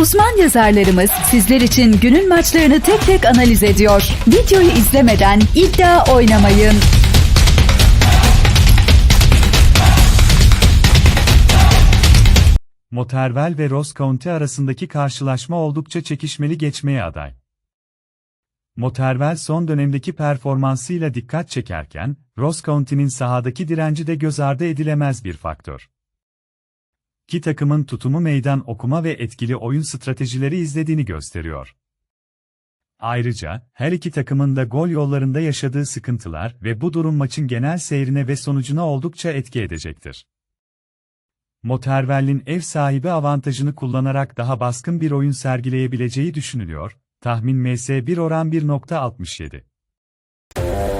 Uzman yazarlarımız sizler için günün maçlarını tek tek analiz ediyor. Videoyu izlemeden iddia oynamayın. Motervel ve Ross County arasındaki karşılaşma oldukça çekişmeli geçmeye aday. Motervel son dönemdeki performansıyla dikkat çekerken, Ross County'nin sahadaki direnci de göz ardı edilemez bir faktör. İki takımın tutumu meydan okuma ve etkili oyun stratejileri izlediğini gösteriyor. Ayrıca, her iki takımın da gol yollarında yaşadığı sıkıntılar ve bu durum maçın genel seyrine ve sonucuna oldukça etki edecektir. Moterwell'in ev sahibi avantajını kullanarak daha baskın bir oyun sergileyebileceği düşünülüyor. Tahmin MS1 oran 1.67.